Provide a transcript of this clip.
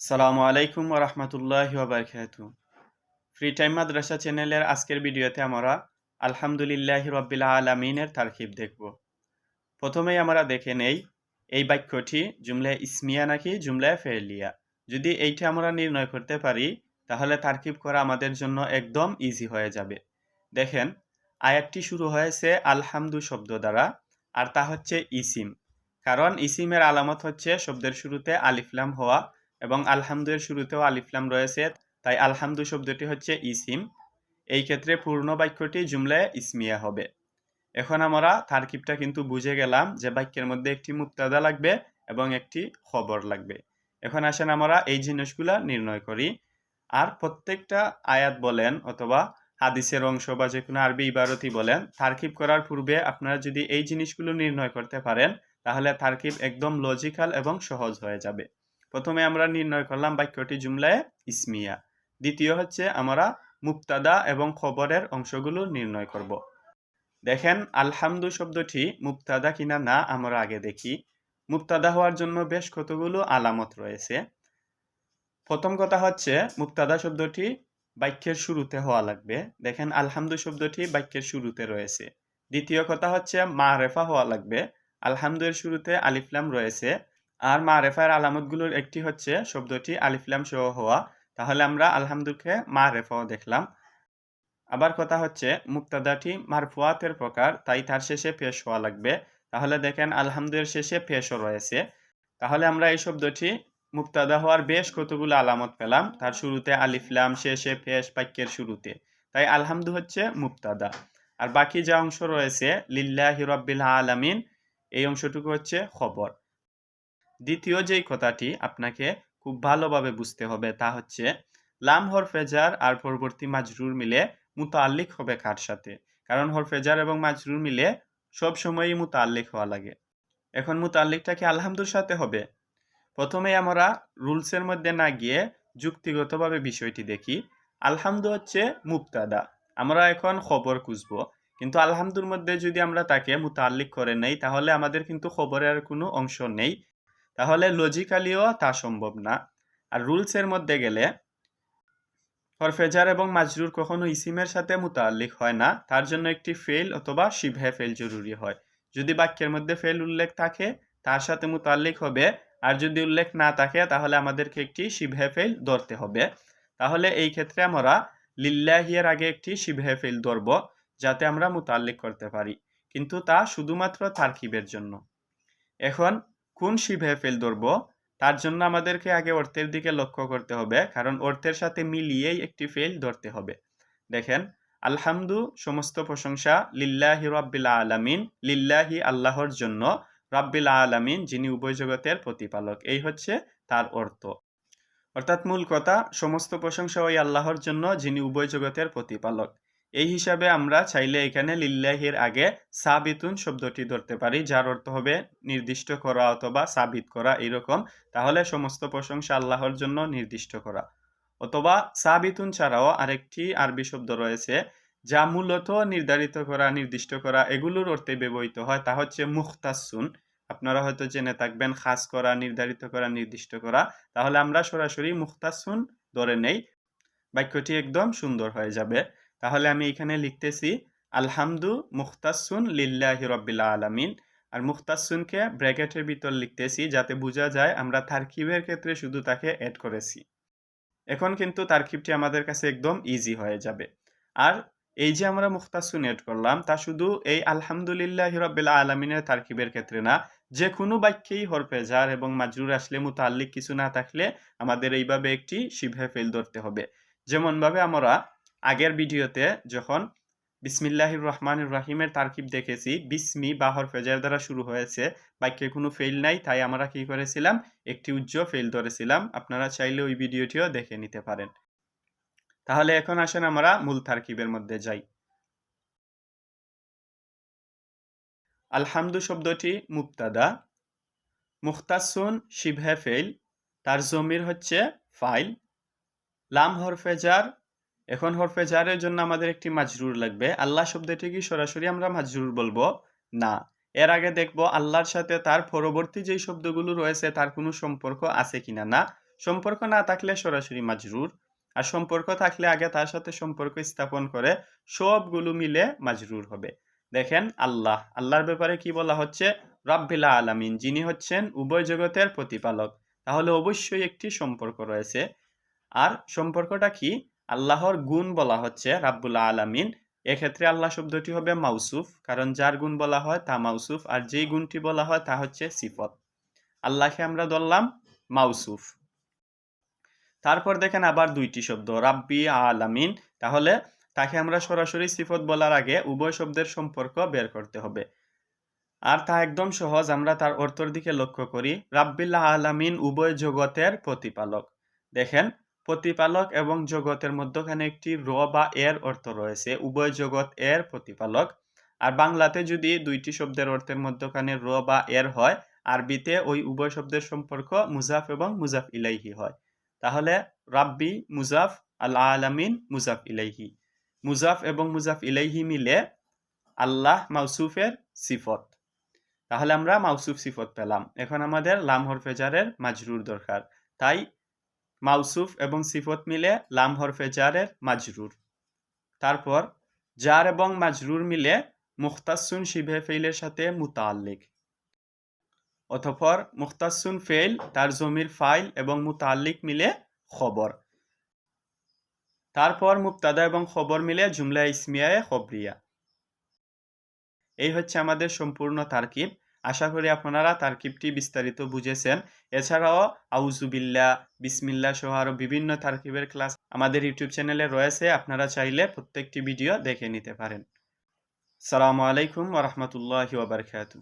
সালামু আলাইকুম রহমতুল্লাহ বারকাত free time মাদ্রাসা চ্যানেলের আজকের ভিডিওতে আমরা আলহামদুলিল্লাহ রব্বিল আলমিনের তারকিব দেখব। প্রথমেই আমরা দেখে নেই এই বাক্যটি জুমলা ইসমিয়া নাকি জুমলা ফেলিয়া যদি এইটা আমরা নির্ণয় করতে পারি, তাহলে তারকিব করা আমাদের জন্য একদম ইজি হয়ে যাবে। দেখেন, আয়াতটি শুরু হয়েছে আলহামদু শব্দ দ্বারা, আর তা হচ্ছে ইসিম। কারণ ইসিমের আলামত হচ্ছে শব্দের শুরুতে আলিফলাম হওয়া এবং আলহামদুয়ের শুরুতেও আলিফলাম রয়েছে। তাই আলহামদু শব্দটি হচ্ছে ইসিম। এই ক্ষেত্রে পূর্ণ বাক্যটি জুমলায় ইসমিয়া হবে। এখন আমরা তারকিবটা কিন্তু বুঝে গেলাম যে বাক্যের মধ্যে একটি মুক্তাদা লাগবে এবং একটি খবর লাগবে। এখন আসেন আমরা এই জিনিসগুলা নির্ণয় করি। আর প্রত্যেকটা আয়াত বলেন অথবা হাদিসের অংশ বা যে কোনো আরবি ইবারতি বলেন, তারকিব করার পূর্বে আপনারা যদি এই জিনিসগুলো নির্ণয় করতে পারেন, তাহলে তারকিব একদম লজিক্যাল এবং সহজ হয়ে যাবে। প্রথমে আমরা নির্ণয় করলাম বাক্যটি জুমলায় ইসমিয়া। দ্বিতীয় হচ্ছে আমরা মুক্তাদা এবং খবরের অংশগুলো নির্ণয় করব। দেখেন, আলহামদু শব্দটি মুক্তাদা কিনা না আমরা আগে দেখি। মুক্তাদা হওয়ার জন্য বেশ কতগুলো আলামত রয়েছে। প্রথম কথা হচ্ছে মুক্তাদা শব্দটি বাক্যের শুরুতে হওয়া লাগবে। দেখেন, আলহামদু শব্দটি বাক্যের শুরুতে রয়েছে। দ্বিতীয় কথা হচ্ছে মা রেফা হওয়া লাগবে। আলহামদুয়ের শুরুতে আলিফলাম রয়েছে। আর মা রেফার আলামতগুলোর একটি হচ্ছে শব্দটি আলিফলাম সহ হওয়া। তাহলে আমরা আলহামদুকে মা রেফাও দেখলাম। আবার কথা হচ্ছে মুক্তাদাটি মারফুয়াতের প্রকার, তাই তার শেষে পেশ হওয়া লাগবে। তাহলে দেখেন আলহামদুয়ের শেষে পেশও রয়েছে। তাহলে আমরা এই শব্দটি মুক্তাদা হওয়ার বেশ কতগুলো আলামত পেলাম। তার শুরুতে আলিফলাম শেষে পেশ, বাক্যের শুরুতে। তাই আলহামদু হচ্ছে মুক্তাদা। আর বাকি যা অংশ রয়েছে, লিল্লাহ হিরব্বিল আলামিন, এই অংশটুকু হচ্ছে খবর। দ্বিতীয় যেই কথাটি আপনাকে খুব ভালোভাবে বুঝতে হবে তা হচ্ছে, লাম হরফেজার আর পরবর্তী মাজরুর মিলে মুতাল্লিক হবে কার সাথে। কারণ হরফেজার এবং মাজরুর মিলে সব সময়ই মুতাল্লিক হওয়া লাগে। এখন মুতাল্লিকটা কি আলহামদুর সাথে হবে? প্রথমে আমরা রুলসের মধ্যে না গিয়ে যুক্তিগতভাবে বিষয়টি দেখি। আলহামদু হচ্ছে মুক্তাদা আমরা এখন খবর খুঁজব। কিন্তু আলহামদুর মধ্যে যদি আমরা তাকে মুতাল্লিক করে নেই, তাহলে আমাদের কিন্তু খবরের কোনো অংশ নেই। তাহলে লজিক্যালিও তা সম্ভব না। আর রুলসের মধ্যে গেলে হরফেজার এবং মাজরুর কখনো ইসিমের সাথে মুতাল্লিক হয় না। তার জন্য একটি ফেল অথবা শিভে ফেল জরুরি হয়। যদি বাক্যের মধ্যে ফেল উল্লেখ থাকে, তার সাথে মুতাল্লিক হবে। আর যদি উল্লেখ না থাকে, তাহলে আমাদেরকে একটি শিভে ফেল ধরতে হবে। তাহলে এই ক্ষেত্রে আমরা লিল্লাহিয়ের আগে একটি শিভে ফেল ধরব, যাতে আমরা মুতাল্লিক করতে পারি। কিন্তু তা শুধুমাত্র তারকিবের জন্য। এখন কোন শিভে ফেল ধরব? তার জন্য আমাদেরকে আগে অর্থের দিকে লক্ষ্য করতে হবে, কারণ অর্থের সাথে মিলিয়েই একটি ফেল ধরতে হবে। দেখেন, আলহামদু, সমস্ত প্রশংসা লিল্লাহি রাব্বিল আলামিন, লিল্লাহি আল্লাহর জন্য রাব্বিল আলামিন, যিনি উভয় জগতের প্রতিপালক। এই হচ্ছে তার অর্থ। অর্থাৎ মূল কথা, সমস্ত প্রশংসা ওই আল্লাহর জন্য, যিনি উভয় জগতের প্রতিপালক। এই হিসাবে আমরা চাইলে এখানে লিল্লাহির আগে সাবিতুন শব্দটি ধরতে পারি, যার অর্থ হবে নির্দিষ্ট করা অথবা সাবিত করা, এরকম। তাহলে সমস্ত প্রশংসা আল্লাহর জন্য নির্দিষ্ট করা। অথবা সাবিতুন ছাড়াও আরেকটি আরবি শব্দ রয়েছে, যা মূলত নির্ধারিত করা, নির্দিষ্ট করা, এগুলোর অর্থে ব্যবহৃত হয়। তা হচ্ছে মুখতাসুন আপনারা হয়তো জেনে থাকবেন, খাস করা, নির্ধারিত করা, নির্দিষ্ট করা। তাহলে আমরা সরাসরি মুখতাসুন ধরে নেই। বাক্যটি একদম সুন্দর হয়ে যাবে। তাহলে আমি এখানে লিখতেছি, আলহামদু মুখতাসুন লিল্লাহি রব্বিল আলামিন। আর মুখতাসুনকে ব্র্যাকেটের ভিতর লিখতেছি যাতে বোঝা যায় আমরা তারকিবের ক্ষেত্রে শুধু তাকে অ্যাড করেছি। এখন কিন্তু তারকিবটি আমাদের কাছে একদম ইজি হয়ে যাবে। আর এই যে আমরা মুখতাসুন অ্যাড করলাম, তা শুধু এই আলহামদুলিল্লাহ রব্বিল আলমিনের তারকিবের ক্ষেত্রে না যে কোনো বাক্যেই হরফেজার এবং মাজরুর আসলে মুতাল্লিক কিছু না থাকলে আমাদের এইভাবে একটি শিভে ফেল ধরতে হবে। যেমনভাবে আমরা আগের ভিডিওতে যখন বিসমিল্লাহির রহমান রাহিমের তারকিব দেখেছি, বিসমি বা হরফেজার দ্বারা শুরু হয়েছে, বাক্যে কোনো ফেল নাই, তাই আমরা কি করেছিলাম? একটি উজ্জ্বল ফেল ধরেছিলাম। আপনারা চাইলে ওই ভিডিওটিও দেখে নিতে পারেন। তাহলে এখন আসেন আমরা মূল তারকিবের মধ্যে যাই। আলহামদু শব্দটি মুক্তাদা মুখতাসুন শিভে ফেল তার জমির হচ্ছে ফাইল, লাম হরফেজার এখন হরফে জারের জন্য আমাদের একটি মাজরুর লাগবে। আল্লাহ শব্দটি কি? সরাসরি আমরা মাজরুর বলব? না। এর আগে দেখব আল্লাহর সাথে তার পরবর্তী যেই শব্দগুলো রয়েছে তার কোনো সম্পর্ক আছে কিনা না? সম্পর্ক না থাকলে সরাসরি মাজরুর। আর সম্পর্ক থাকলে আগে তার সাথে সম্পর্ক স্থাপন করে সবগুলো মিলে মাজরুর হবে। দেখেন আল্লাহ। আল্লাহর ব্যাপারে কি বলা হচ্ছে? রাব্বিলা আলামিন, যিনি হচ্ছেন উভয় জগতের প্রতিপালক। তাহলে অবশ্যই একটি সম্পর্ক রয়েছে। আর সম্পর্কটা কি? আল্লাহর গুণ বলা হচ্ছে রাব্বুল আলামিন। এক্ষেত্রে আল্লাহ শব্দটি হবে মাউসুফ, কারণ যার গুণ বলা হয় তা মাউসুফ, আর যেই গুণটি বলা হয় তা হচ্ছে সিফত। আল্লাহকে আমরা ধরলাম মাউসুফ। তারপর দেখেন আবার দুইটি শব্দ, রাব্বি আলামিন। তাহলে তাকে আমরা সরাসরি সিফত বলার আগে উভয় শব্দের সম্পর্ক বের করতে হবে। আর তা একদম সহজ, আমরা তার অর্থর দিকে লক্ষ্য করি। রাব্বিল্লা আলামিন উভয় জগতের প্রতিপালক। দেখেন প্রতিপালক এবং জগতের মধ্যখানে একটি র বা এর অর্থ রয়েছে, উভয় জগৎ এর প্রতিপালক। আর বাংলাতে যদি দুইটি শব্দের অর্থের মধ্যখানে র বা এর হয়, আরবিতে ওই উভয় শব্দের সম্পর্ক মুজাফ এবং মুজাফ ইলাইহি হয়। তাহলে রাব্বি মুজাফ, আল আলামিন মুজাফ ইলাইহি। মুজাফ এবং মুজাফ ইলাইহি মিলে আল্লাহ মাউসুফের সিফত। তাহলে আমরা মাউসুফ সিফত পেলাম। এখন আমাদের লাম হরফেজারের মাজরুর দরকার। তাই মাউসুফ এবং সিফত মিলে লাম হরফে জারের মাজরুর। তারপর জার এবং মাজরুর মিলে মুখতাসুন শিবে ফেইলের সাথে মুতাল্লিক অথপর মুখতাসুন ফেইল, তার জমির ফাইল এবং মুতাল্লিক মিলে খবর। তারপর মুক্তাদা এবং খবর মিলে জুমলা ইসমিয়ায় খবরিয়া। এই হচ্ছে আমাদের সম্পূর্ণ তারকিব। আশা করি আপনারা তারকিবটি বিস্তারিত বুঝেছেন। এছাড়াও আউজুবিল্লা বিসমিল্লা সহ আরও বিভিন্ন তারকিবের ক্লাস আমাদের ইউটিউব চ্যানেলে রয়েছে। আপনারা চাইলে প্রত্যেকটি ভিডিও দেখে নিতে পারেন। সালামু আলাইকুম ওরহমতুল্লাহি ওবরকাতু